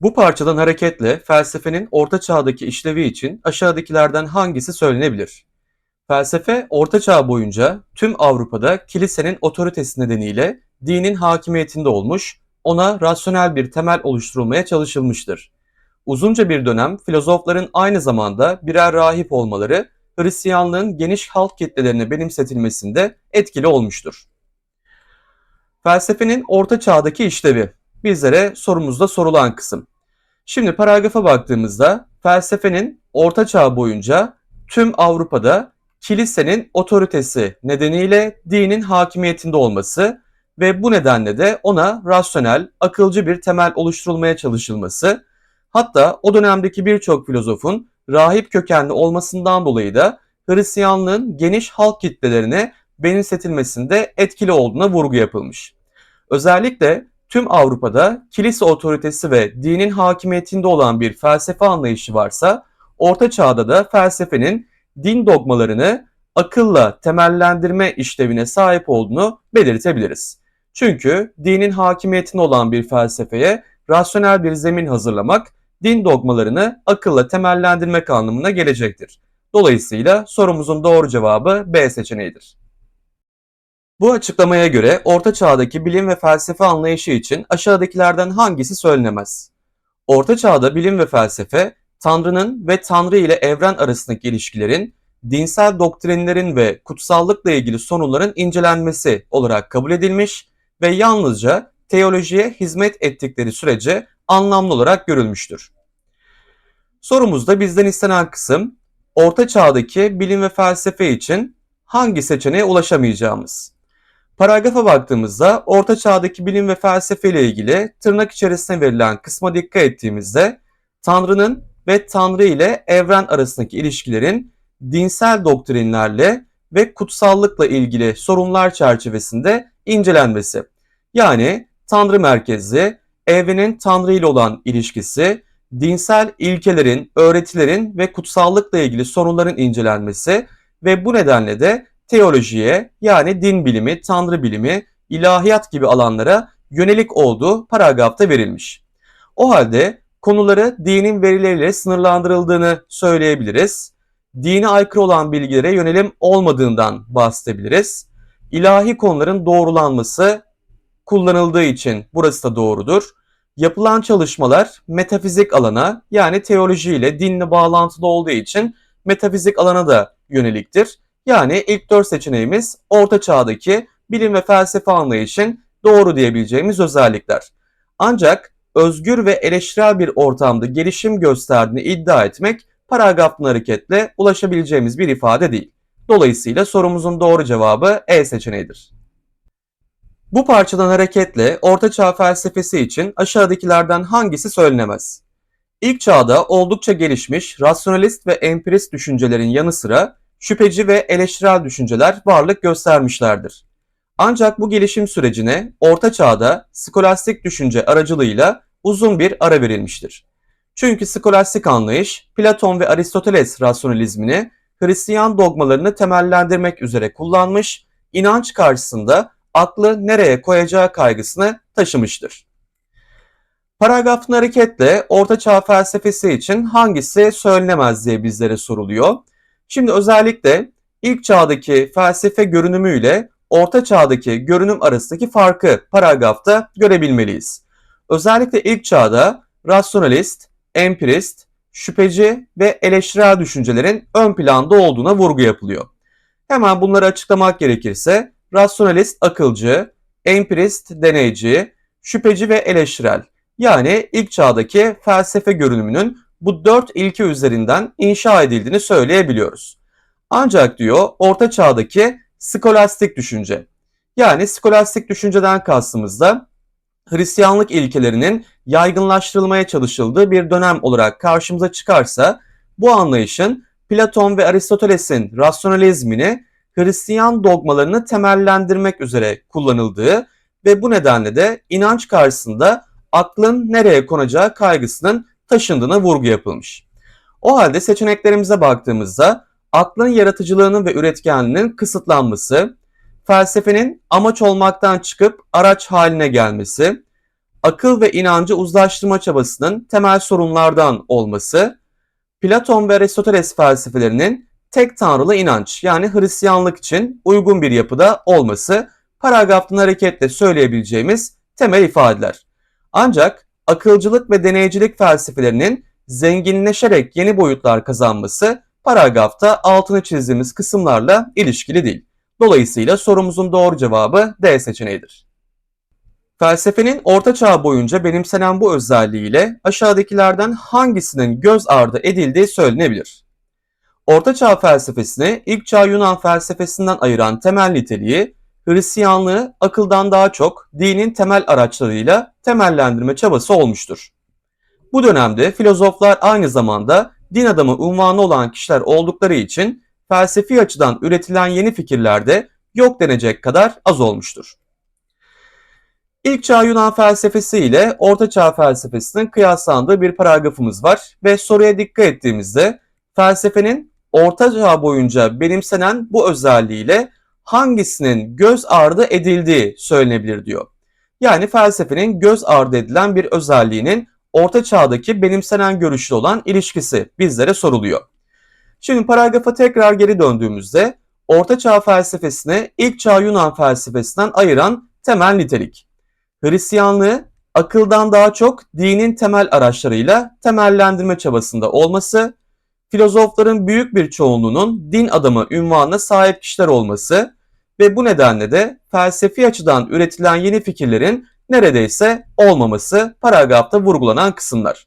Bu parçadan hareketle felsefenin Orta Çağ'daki işlevi için aşağıdakilerden hangisi söylenebilir? Felsefe Orta Çağ boyunca tüm Avrupa'da kilisenin otoritesi nedeniyle dinin hakimiyetinde olmuş, ona rasyonel bir temel oluşturulmaya çalışılmıştır. Uzunca bir dönem filozofların aynı zamanda birer rahip olmaları Hristiyanlığın geniş halk kitlelerine benimsetilmesinde etkili olmuştur. Felsefenin Orta Çağ'daki işlevi bizlere sorumuzda sorulan kısım. Şimdi paragrafa baktığımızda felsefenin Orta Çağ boyunca tüm Avrupa'da kilisenin otoritesi nedeniyle dinin hakimiyetinde olması ve bu nedenle de ona rasyonel, akılcı bir temel oluşturulmaya çalışılması, hatta o dönemdeki birçok filozofun rahip kökenli olmasından dolayı da Hristiyanlığın geniş halk kitlelerine benimsetilmesinde etkili olduğuna vurgu yapılmış. Özellikle tüm Avrupa'da kilise otoritesi ve dinin hakimiyetinde olan bir felsefe anlayışı varsa, Orta Çağ'da da felsefenin din dogmalarını akılla temellendirme işlevine sahip olduğunu belirtebiliriz. Çünkü dinin hakimiyetinde olan bir felsefeye rasyonel bir zemin hazırlamak, din dogmalarını akılla temellendirmek anlamına gelecektir. Dolayısıyla sorumuzun doğru cevabı B seçeneğidir. Bu açıklamaya göre Orta Çağ'daki bilim ve felsefe anlayışı için aşağıdakilerden hangisi söylenemez? Orta Çağ'da bilim ve felsefe, Tanrı'nın ve Tanrı ile evren arasındaki ilişkilerin, dinsel doktrinlerin ve kutsallıkla ilgili sorunların incelenmesi olarak kabul edilmiş ve yalnızca teolojiye hizmet ettikleri sürece anlamlı olarak görülmüştür. Sorumuzda bizden istenen kısım, Orta Çağ'daki bilim ve felsefe için hangi seçeneğe ulaşamayacağımız. Paragrafa baktığımızda Orta Çağ'daki bilim ve felsefe ile ilgili tırnak içerisine verilen kısma dikkat ettiğimizde Tanrı'nın ve Tanrı ile evren arasındaki ilişkilerin dinsel doktrinlerle ve kutsallıkla ilgili sorunlar çerçevesinde incelenmesi. Yani Tanrı merkezli, evrenin Tanrı ile olan ilişkisi, dinsel ilkelerin, öğretilerin ve kutsallıkla ilgili sorunların incelenmesi ve bu nedenle de teolojiye yani din bilimi, tanrı bilimi, ilahiyat gibi alanlara yönelik olduğu paragrafta verilmiş. O halde konuları dinin verileriyle sınırlandırıldığını söyleyebiliriz. Dine aykırı olan bilgilere yönelim olmadığından bahsedebiliriz. İlahi konuların doğrulanması kullanıldığı için burası da doğrudur. Yapılan çalışmalar metafizik alana yani teoloji ile dinle bağlantılı olduğu için metafizik alana da yöneliktir. Yani ilk dört seçeneğimiz orta çağdaki bilim ve felsefe anlayışın doğru diyebileceğimiz özellikler. Ancak özgür ve eleştirel bir ortamda gelişim gösterdiğini iddia etmek paragrafın hareketle ulaşabileceğimiz bir ifade değil. Dolayısıyla sorumuzun doğru cevabı E seçeneğidir. Bu parçadan hareketle Orta Çağ felsefesi için aşağıdakilerden hangisi söylenemez? İlk çağda oldukça gelişmiş rasyonalist ve empirist düşüncelerin yanı sıra şüpheci ve eleştirel düşünceler varlık göstermişlerdir. Ancak bu gelişim sürecine Orta Çağ'da skolastik düşünce aracılığıyla uzun bir ara verilmiştir. Çünkü skolastik anlayış Platon ve Aristoteles rasyonalizmini Hristiyan dogmalarını temellendirmek üzere kullanmış, inanç karşısında aklı nereye koyacağı kaygısını taşımıştır. Paragrafın hareketle Orta Çağ felsefesi için hangisi söylenemez diye bizlere soruluyor. Şimdi özellikle ilk çağdaki felsefe görünümüyle orta çağdaki görünüm arasındaki farkı paragrafta görebilmeliyiz. Özellikle ilk çağda rasyonalist, empirist, şüpheci ve eleştirel düşüncelerin ön planda olduğuna vurgu yapılıyor. Hemen bunları açıklamak gerekirse rasyonalist akılcı, empirist deneyci, şüpheci ve eleştirel. Yani ilk çağdaki felsefe görünümünün bu dört ilke üzerinden inşa edildiğini söyleyebiliyoruz. Ancak diyor orta çağdaki skolastik düşünce. Yani skolastik düşünceden kastımız da Hristiyanlık ilkelerinin yaygınlaştırılmaya çalışıldığı bir dönem olarak karşımıza çıkarsa bu anlayışın Platon ve Aristoteles'in rasyonalizmini Hristiyan dogmalarını temellendirmek üzere kullanıldığı ve bu nedenle de inanç karşısında aklın nereye konacağı kaygısının taşındığına vurgu yapılmış. O halde seçeneklerimize baktığımızda aklın yaratıcılığının ve üretkenliğinin kısıtlanması, felsefenin amaç olmaktan çıkıp araç haline gelmesi, akıl ve inancı uzlaştırma çabasının temel sorunlardan olması, Platon ve Aristoteles felsefelerinin tek tanrılı inanç yani Hristiyanlık için uygun bir yapıda olması paragraftan hareketle söyleyebileceğimiz temel ifadeler. Ancak akılcılık ve deneycilik felsefelerinin zenginleşerek yeni boyutlar kazanması paragrafta altını çizdiğimiz kısımlarla ilişkili değil. Dolayısıyla sorumuzun doğru cevabı D seçeneğidir. Felsefenin orta çağ boyunca benimsenen bu özelliğiyle aşağıdakilerden hangisinin göz ardı edildiği söylenebilir. Orta çağ felsefesini ilk çağ Yunan felsefesinden ayıran temel niteliği Hristiyanlığı akıldan daha çok dinin temel araçlarıyla temellendirme çabası olmuştur. Bu dönemde filozoflar aynı zamanda din adamı unvanı olan kişiler oldukları için felsefi açıdan üretilen yeni fikirler de yok denecek kadar az olmuştur. İlk çağ Yunan felsefesi ile Orta Çağ felsefesinin kıyaslandığı bir paragrafımız var ve soruya dikkat ettiğimizde felsefenin Orta Çağ boyunca benimsenen bu özelliğiyle hangisinin göz ardı edildiği söylenebilir diyor. Yani felsefenin göz ardı edilen bir özelliğinin Orta Çağ'daki benimsenen görüşle olan ilişkisi bizlere soruluyor. Şimdi paragrafa tekrar geri döndüğümüzde Orta Çağ felsefesini ilk çağ Yunan felsefesinden ayıran temel nitelik. Hristiyanlığı akıldan daha çok dinin temel araçlarıyla temellendirme çabasında olması, filozofların büyük bir çoğunluğunun din adamı ünvanına sahip kişiler olması ve bu nedenle de felsefi açıdan üretilen yeni fikirlerin neredeyse olmaması paragrafta vurgulanan kısımlar.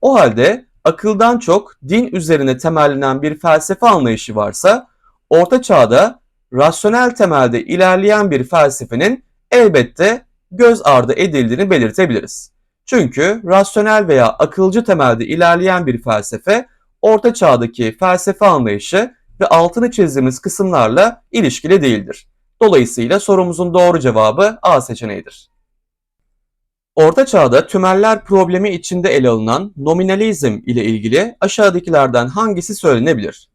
O halde akıldan çok din üzerine temellenen bir felsefe anlayışı varsa Orta Çağ'da rasyonel temelde ilerleyen bir felsefenin elbette göz ardı edildiğini belirtebiliriz. Çünkü rasyonel veya akılcı temelde ilerleyen bir felsefe Orta Çağ'daki felsefe anlayışı ve altını çizdiğimiz kısımlarla ilişkili değildir. Dolayısıyla sorumuzun doğru cevabı A seçeneğidir. Orta Çağ'da tümeller problemi içinde ele alınan nominalizm ile ilgili aşağıdakilerden hangisi söylenebilir?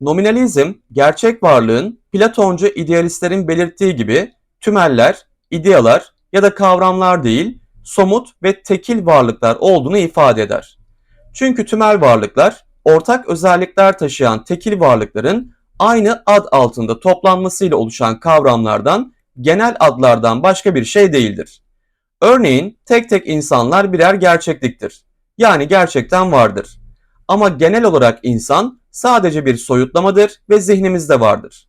Nominalizm, gerçek varlığın Platoncu idealistlerin belirttiği gibi tümeller, idealar ya da kavramlar değil, somut ve tekil varlıklar olduğunu ifade eder. Çünkü tümel varlıklar, ortak özellikler taşıyan tekil varlıkların aynı ad altında toplanmasıyla oluşan kavramlardan, genel adlardan başka bir şey değildir. Örneğin tek tek insanlar birer gerçekliktir. Yani gerçekten vardır. Ama genel olarak insan sadece bir soyutlamadır ve zihnimizde vardır.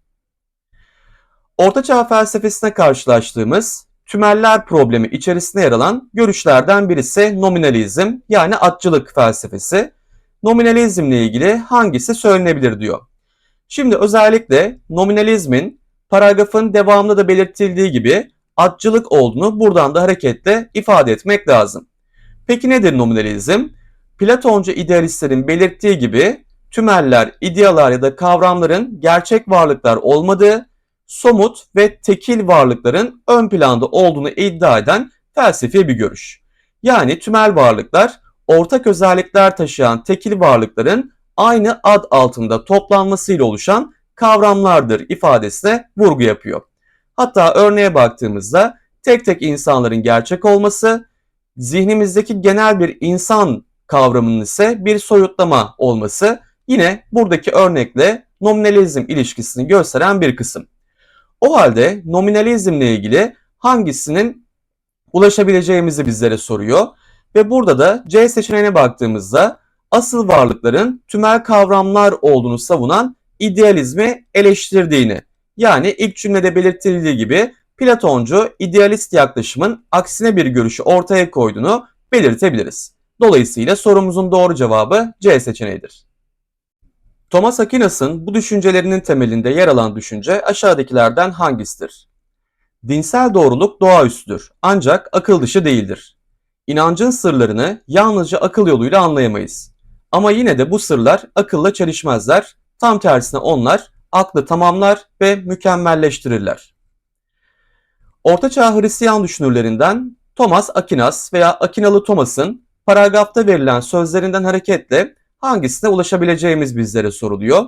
Ortaçağ felsefesine karşılaştığımız tümeller problemi içerisinde yer alan görüşlerden birisi nominalizm yani atçılık felsefesi. Nominalizmle ilgili hangisi söylenebilir diyor. Şimdi özellikle nominalizmin paragrafın devamında da belirtildiği gibi atçılık olduğunu buradan da hareketle ifade etmek lazım. Peki nedir nominalizm? Platoncu idealistlerin belirttiği gibi tümeller, idealar ya da kavramların gerçek varlıklar olmadığı, somut ve tekil varlıkların ön planda olduğunu iddia eden felsefi bir görüş. Yani tümel varlıklar ortak özellikler taşıyan tekil varlıkların aynı ad altında toplanmasıyla oluşan kavramlardır ifadesine vurgu yapıyor. Hatta örneğe baktığımızda tek tek insanların gerçek olması, zihnimizdeki genel bir insan kavramının ise bir soyutlama olması yine buradaki örnekle nominalizm ilişkisini gösteren bir kısım. O halde nominalizmle ilgili hangisinin ulaşabileceğimizi bizlere soruyor ve burada da C seçeneğine baktığımızda asıl varlıkların tümel kavramlar olduğunu savunan idealizmi eleştirdiğini yani ilk cümlede belirtildiği gibi Platoncu idealist yaklaşımın aksine bir görüşü ortaya koyduğunu belirtebiliriz. Dolayısıyla sorumuzun doğru cevabı C seçeneğidir. Thomas Aquinas'ın bu düşüncelerinin temelinde yer alan düşünce aşağıdakilerden hangisidir? Dinsel doğruluk doğaüstüdür ancak akıl dışı değildir. İnancın sırlarını yalnızca akıl yoluyla anlayamayız. Ama yine de bu sırlar akılla çelişmezler. Tam tersine onlar aklı tamamlar ve mükemmelleştirirler. Ortaçağ Hristiyan düşünürlerinden Thomas Aquinas veya Akinalı Thomas'ın paragrafta verilen sözlerinden hareketle hangisine ulaşabileceğimiz bizlere soruluyor.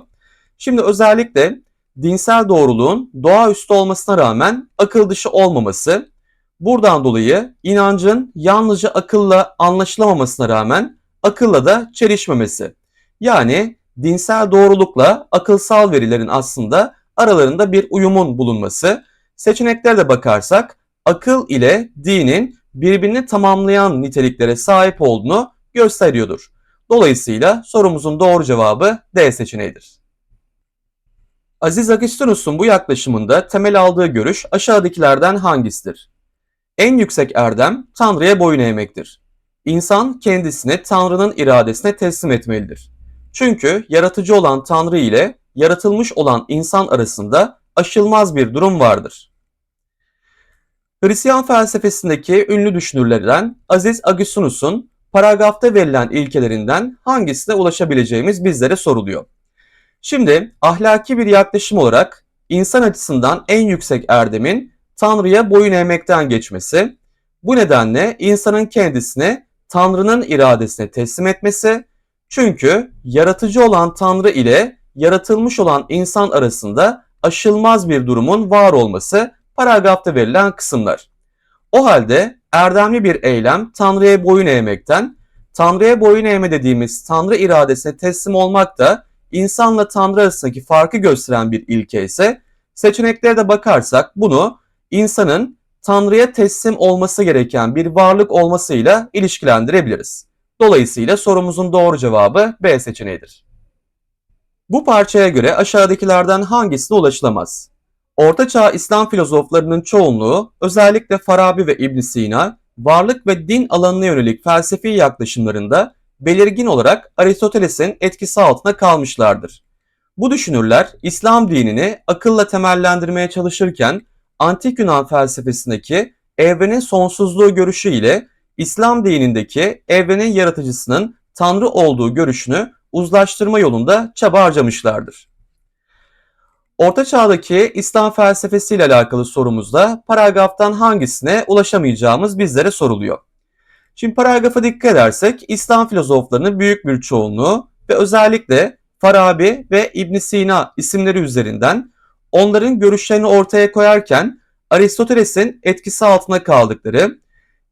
Şimdi özellikle dinsel doğruluğun doğaüstü olmasına rağmen akıl dışı olmaması, Buradan dolayı inancın yalnızca akılla anlaşılamamasına rağmen akılla da çelişmemesi. Yani dinsel doğrulukla akılsal verilerin aslında aralarında bir uyumun bulunması. Seçeneklere de bakarsak akıl ile dinin birbirini tamamlayan niteliklere sahip olduğunu gösteriyordur. Dolayısıyla sorumuzun doğru cevabı D seçeneğidir. Aziz Agustinus'un bu yaklaşımında temel aldığı görüş aşağıdakilerden hangisidir? En yüksek erdem Tanrı'ya boyun eğmektir. İnsan kendisini Tanrı'nın iradesine teslim etmelidir. Çünkü yaratıcı olan Tanrı ile yaratılmış olan insan arasında aşılmaz bir durum vardır. Hristiyan felsefesindeki ünlü düşünürlerden Aziz Agustinus'un paragrafta verilen ilkelerinden hangisine ulaşabileceğimiz bizlere soruluyor. Şimdi ahlaki bir yaklaşım olarak insan açısından en yüksek erdemin Tanrı'ya boyun eğmekten geçmesi, bu nedenle insanın kendisini Tanrı'nın iradesine teslim etmesi, çünkü yaratıcı olan Tanrı ile yaratılmış olan insan arasında aşılmaz bir durumun var olması paragrafta verilen kısımlar. O halde erdemli bir eylem Tanrı'ya boyun eğmekten, Tanrı'ya boyun eğme dediğimiz Tanrı iradesine teslim olmak da insanla Tanrı arasındaki farkı gösteren bir ilke ise seçeneklere de bakarsak bunu insanın Tanrı'ya teslim olması gereken bir varlık olmasıyla ilişkilendirebiliriz. Dolayısıyla sorumuzun doğru cevabı B seçeneğidir. Bu parçaya göre aşağıdakilerden hangisine ulaşılamaz? Ortaçağ İslam filozoflarının çoğunluğu özellikle Farabi ve İbn Sina varlık ve din alanına yönelik felsefi yaklaşımlarında belirgin olarak Aristoteles'in etkisi altında kalmışlardır. Bu düşünürler İslam dinini akılla temellendirmeye çalışırken antik Yunan felsefesindeki evrenin sonsuzluğu görüşü ile İslam dinindeki evrenin yaratıcısının Tanrı olduğu görüşünü uzlaştırma yolunda çaba harcamışlardır. Orta Çağ'daki İslam felsefesiyle alakalı sorumuzda paragraftan hangisine ulaşamayacağımız bizlere soruluyor. Şimdi paragrafa dikkat edersek İslam filozoflarının büyük bir çoğunluğu ve özellikle Farabi ve İbn Sina isimleri üzerinden onların görüşlerini ortaya koyarken Aristoteles'in etkisi altında kaldıkları,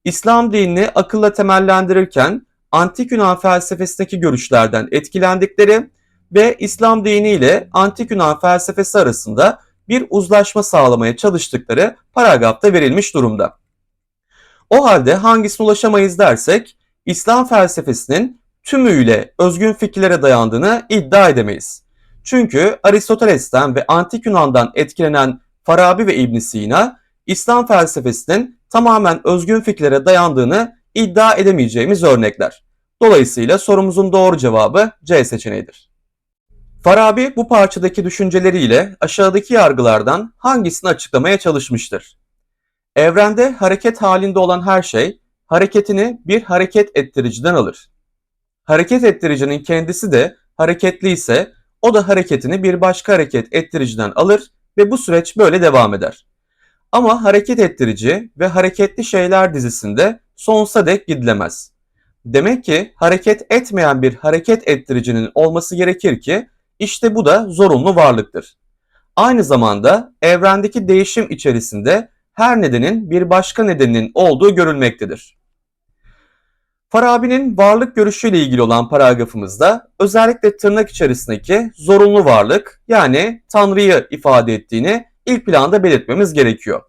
İslam dinini akılla temellendirirken antik Yunan felsefesindeki görüşlerden etkilendikleri ve İslam dini ile antik Yunan felsefesi arasında bir uzlaşma sağlamaya çalıştıkları paragrafta verilmiş durumda. O halde hangisine ulaşamayız dersek İslam felsefesinin tümüyle özgün fikirlere dayandığını iddia edemeyiz. Çünkü Aristoteles'ten ve Antik Yunan'dan etkilenen Farabi ve İbn Sina İslam felsefesinin tamamen özgün fikirlere dayandığını iddia edemeyeceğimiz örnekler. Dolayısıyla sorumuzun doğru cevabı C seçeneğidir. Farabi bu parçadaki düşünceleriyle aşağıdaki yargılardan hangisini açıklamaya çalışmıştır? Evrende hareket halinde olan her şey hareketini bir hareket ettiriciden alır. Hareket ettiricinin kendisi de hareketli ise o da hareketini bir başka hareket ettiriciden alır ve bu süreç böyle devam eder. Ama hareket ettirici ve hareketli şeyler dizisinde sonsuza dek gidilemez. Demek ki hareket etmeyen bir hareket ettiricinin olması gerekir ki işte bu da zorunlu varlıktır. Aynı zamanda evrendeki değişim içerisinde her nedenin bir başka nedeninin olduğu görülmektedir. Farabi'nin varlık görüşüyle ilgili olan paragrafımızda özellikle tırnak içerisindeki zorunlu varlık yani Tanrı'yı ifade ettiğini ilk planda belirtmemiz gerekiyor.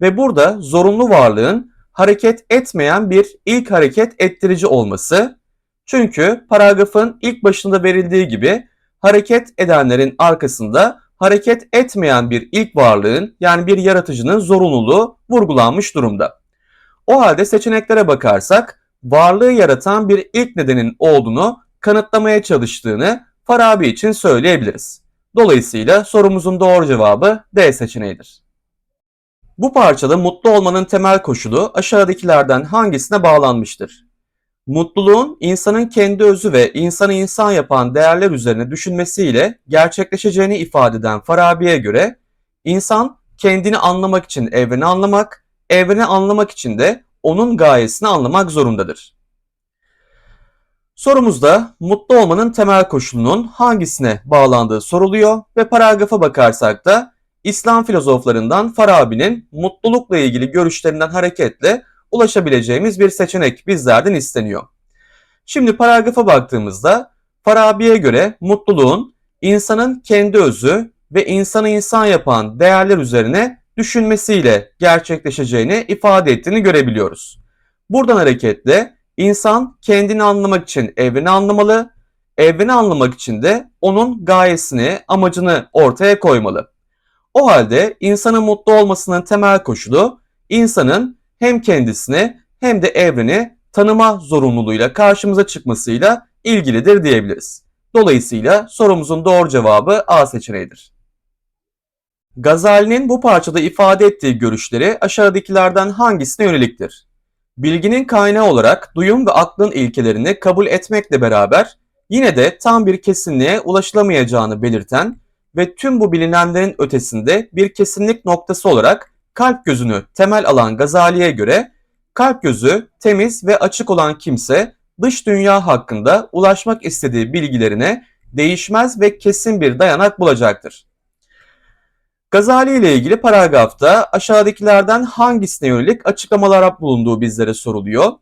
Ve burada zorunlu varlığın hareket etmeyen bir ilk hareket ettirici olması. Çünkü paragrafın ilk başında verildiği gibi hareket edenlerin arkasında hareket etmeyen bir ilk varlığın yani bir yaratıcının zorunluluğu vurgulanmış durumda. O halde seçeneklere bakarsak varlığı yaratan bir ilk nedenin olduğunu kanıtlamaya çalıştığını Farabi için söyleyebiliriz. Dolayısıyla sorumuzun doğru cevabı D seçeneğidir. Bu parçada mutlu olmanın temel koşulu aşağıdakilerden hangisine bağlanmıştır? Mutluluğun insanın kendi özü ve insanı insan yapan değerler üzerine düşünmesiyle gerçekleşeceğini ifade eden Farabi'ye göre insan kendini anlamak için evreni anlamak, evreni anlamak için de onun gayesini anlamak zorundadır. Sorumuzda mutlu olmanın temel koşulunun hangisine bağlandığı soruluyor ve paragrafa bakarsak da İslam filozoflarından Farabi'nin mutlulukla ilgili görüşlerinden hareketle ulaşabileceğimiz bir seçenek bizlerden isteniyor. Şimdi paragrafa baktığımızda Farabi'ye göre mutluluğun insanın kendi özü ve insanı insan yapan değerler üzerine düşünmesiyle gerçekleşeceğini ifade ettiğini görebiliyoruz. Buradan hareketle insan kendini anlamak için evreni anlamalı, evreni anlamak için de onun gayesini, amacını ortaya koymalı. O halde insanın mutlu olmasının temel koşulu insanın hem kendisini hem de evreni tanıma zorunluluğuyla karşımıza çıkmasıyla ilgilidir diyebiliriz. Dolayısıyla sorumuzun doğru cevabı A seçeneğidir. Gazali'nin bu parçada ifade ettiği görüşleri aşağıdakilerden hangisine yöneliktir? Bilginin kaynağı olarak duyum ve aklın ilkelerini kabul etmekle beraber yine de tam bir kesinliğe ulaşılamayacağını belirten ve tüm bu bilinenlerin ötesinde bir kesinlik noktası olarak kalp gözünü temel alan Gazali'ye göre kalp gözü temiz ve açık olan kimse dış dünya hakkında ulaşmak istediği bilgilerine değişmez ve kesin bir dayanak bulacaktır. Gazali ile ilgili paragrafta aşağıdakilerden hangisine yönelik açıklamalar bulunduğu bizlere soruluyor.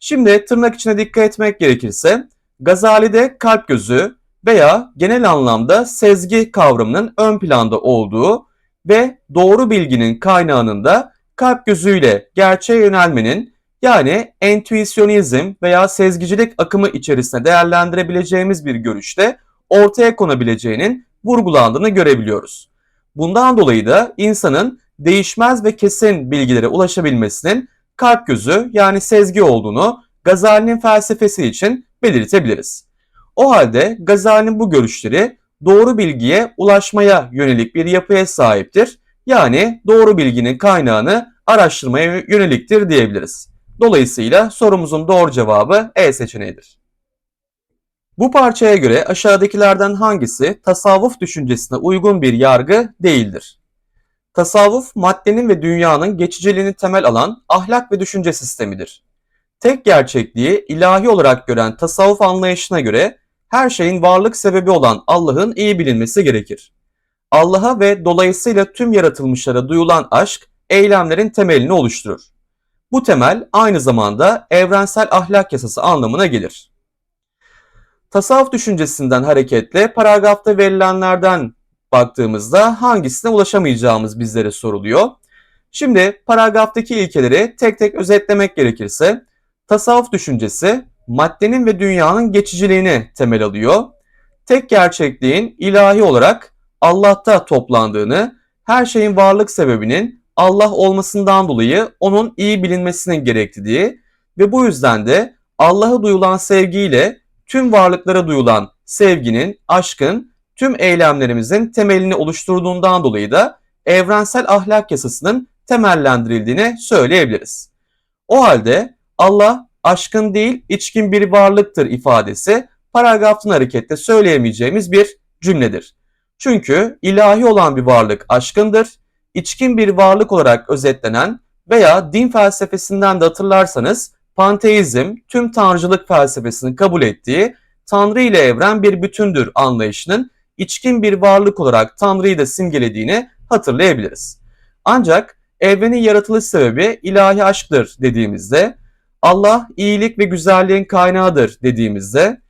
Şimdi tırnak içine dikkat etmek gerekirse Gazali'de kalp gözü veya genel anlamda sezgi kavramının ön planda olduğu ve doğru bilginin kaynağının da kalp gözüyle gerçeğe yönelmenin yani entüisyonizm veya sezgicilik akımı içerisinde değerlendirebileceğimiz bir görüşte ortaya konabileceğinin vurgulandığını görebiliyoruz. Bundan dolayı da insanın değişmez ve kesin bilgilere ulaşabilmesinin kalp gözü yani sezgi olduğunu Gazali'nin felsefesi için belirtebiliriz. O halde Gazali'nin bu görüşleri doğru bilgiye ulaşmaya yönelik bir yapıya sahiptir. Yani doğru bilginin kaynağını araştırmaya yöneliktir diyebiliriz. Dolayısıyla sorumuzun doğru cevabı E seçeneğidir. Bu parçaya göre aşağıdakilerden hangisi tasavvuf düşüncesine uygun bir yargı değildir? Tasavvuf maddenin ve dünyanın geçiciliğini temel alan ahlak ve düşünce sistemidir. Tek gerçekliği ilahi olarak gören tasavvuf anlayışına göre her şeyin varlık sebebi olan Allah'ın iyi bilinmesi gerekir. Allah'a ve dolayısıyla tüm yaratılmışlara duyulan aşk eylemlerin temelini oluşturur. Bu temel aynı zamanda evrensel ahlak yasası anlamına gelir. Tasavvuf düşüncesinden hareketle paragrafta verilenlerden baktığımızda hangisine ulaşamayacağımız bizlere soruluyor. Şimdi paragraftaki ilkeleri tek tek özetlemek gerekirse tasavvuf düşüncesi maddenin ve dünyanın geçiciliğini temel alıyor. Tek gerçekliğin ilahi olarak Allah'ta toplandığını, her şeyin varlık sebebinin Allah olmasından dolayı onun iyi bilinmesinin gerektiği ve bu yüzden de Allah'a duyulan sevgiyle tüm varlıklara duyulan sevginin, aşkın tüm eylemlerimizin temelini oluşturduğundan dolayı da evrensel ahlak yasasının temellendirildiğini söyleyebiliriz. O halde Allah aşkın değil içkin bir varlıktır ifadesi paragrafın hareketle söyleyemeyeceğimiz bir cümledir. Çünkü ilahi olan bir varlık aşkındır, içkin bir varlık olarak özetlenen veya din felsefesinden de hatırlarsanız panteizm tüm tanrıcılık felsefesini kabul ettiği Tanrı ile evren bir bütündür anlayışının içkin bir varlık olarak Tanrı'yı da simgelediğini hatırlayabiliriz. Ancak evrenin yaratılış sebebi ilahi aşktır dediğimizde, Allah iyilik ve güzelliğin kaynağıdır dediğimizde,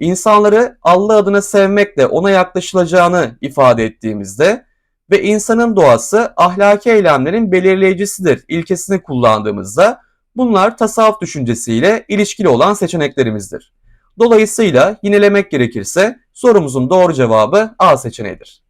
insanları Allah adına sevmekle ona yaklaşılacağını ifade ettiğimizde ve insanın doğası ahlaki eylemlerin belirleyicisidir ilkesini kullandığımızda bunlar tasavvuf düşüncesiyle ilişkili olan seçeneklerimizdir. Dolayısıyla yinelemek gerekirse sorumuzun doğru cevabı A seçeneğidir.